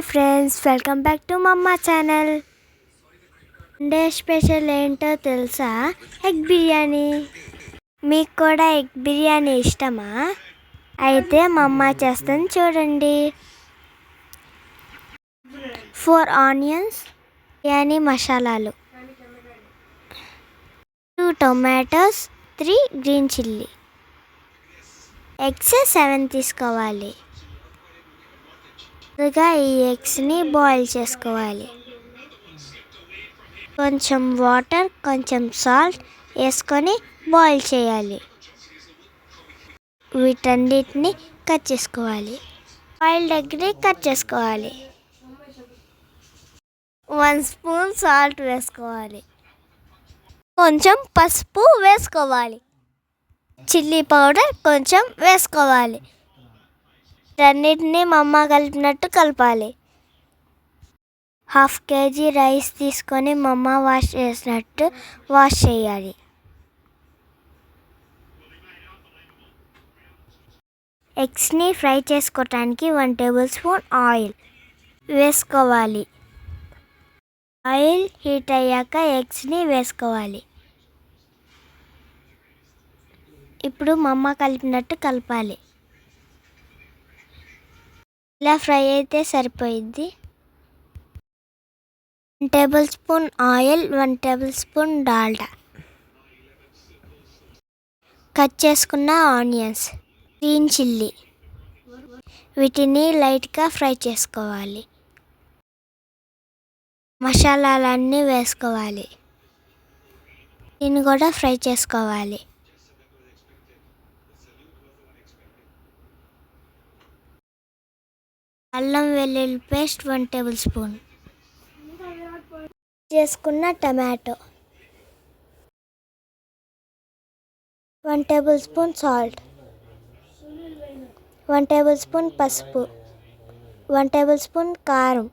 Hi friends welcome back to mamma channel. Day special ఏంటో తెలుసా? Egg biryani. మీకు కూడా ఎగ్ బిర్యానీ ఇష్టమా? అయితే మమ్మ చేస్తాను చూడండి. ఫోర్ ఆనియన్స్ బిర్యానీ మసాలాలు. Two tomatoes three green chilli eggs seven తీసుకోవాలి. ముందుగా ఈ ఎగ్స్ని బాయిల్ చేసుకోవాలి. కొంచెం వాటర్ కొంచెం సాల్ట్ వేసుకొని బాయిల్ చేయాలి. వీటన్నిటిని కట్ చేసుకోవాలి. ఆయిల్ దగ్గర కట్ చేసుకోవాలి. వన్ స్పూన్ సాల్ట్ వేసుకోవాలి. కొంచెం పసుపు వేసుకోవాలి. చిల్లీ పౌడర్ కొంచెం వేసుకోవాలి. వీటన్నిటిని మా అమ్మ కలిపినట్టు కలపాలి. హాఫ్ కేజీ రైస్ తీసుకొని మా అమ్మ వాష్ చేసినట్టు వాష్ చేయాలి. ఎగ్స్ని ఫ్రై చేసుకోవటానికి వన్ టేబుల్ స్పూన్ ఆయిల్ వేసుకోవాలి. ఆయిల్ హీట్ అయ్యాక ఎగ్స్ని వేసుకోవాలి. ఇప్పుడు మా అమ్మ కలిపినట్టు కలపాలి. ఇలా ఫ్రై అయితే సరిపోయిద్ది. One tablespoon oil one tablespoon Dalda. Cut చేసుకున్న ఆనియన్స్ గ్రీన్ చిల్లీ. వీటిని లైట్గా ఫ్రై చేసుకోవాలి. మసాలాలన్నీ వేసుకోవాలి. దీన్ని కూడా ఫ్రై చేసుకోవాలి. అల్లం వెల్లుల్లి పేస్ట్ వన్ టేబుల్ స్పూన్. చేసుకున్న tomato. One tablespoon salt. One tablespoon పసుపు. వన్ టేబుల్ స్పూన్ కారం.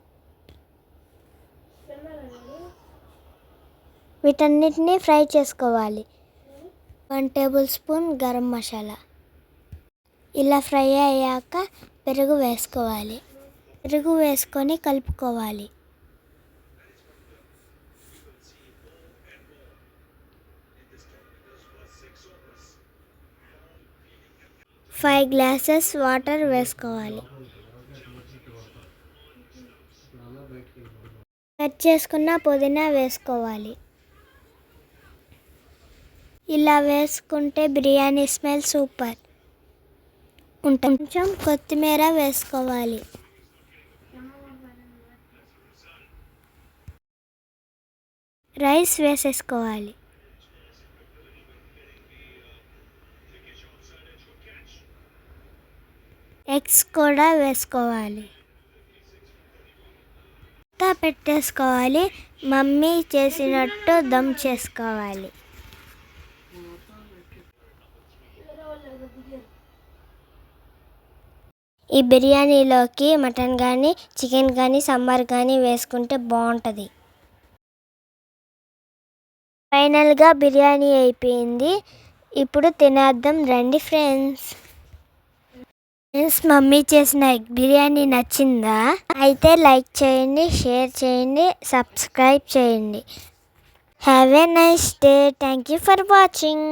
వీటన్నిటిని ఫ్రై చేసుకోవాలి. One tablespoon garam masala. ఇలా ఫ్రై అయ్యాక పెరుగు వేసుకోవాలి. పెరుగు వేసుకొని కలుపుకోవాలి. ఫైవ్ గ్లాసెస్ వాటర్ వేసుకోవాలి. కట్ చేసుకున్న పుదీనా వేసుకోవాలి. ఇలా వేసుకుంటే బిర్యానీ స్మెల్ సూపర్. కొంచెం కొత్తిమీర వేసుకోవాలి. రైస్ వేసేసుకోవాలి. ఎగ్స్ కూడా వేసుకోవాలి. పెట్టేసుకోవాలి. మమ్మీ చేసినట్టు దమ్ చేసుకోవాలి. ఈ బిర్యానీలోకి మటన్ కానీ చికెన్ కానీ సమ్మర్ కానీ వేసుకుంటే బాగుంటుంది. ఫైనల్గా బిర్యానీ అయిపోయింది. ఇప్పుడు తినేద్దాం రండి ఫ్రెండ్స్. ఫ్రెండ్స్ మమ్మీ చేసిన ఎగ్ బిర్యానీ నచ్చిందా? అయితే లైక్ చేయండి షేర్ చేయండి సబ్స్క్రైబ్ చేయండి. Have a nice day. Thank you for watching.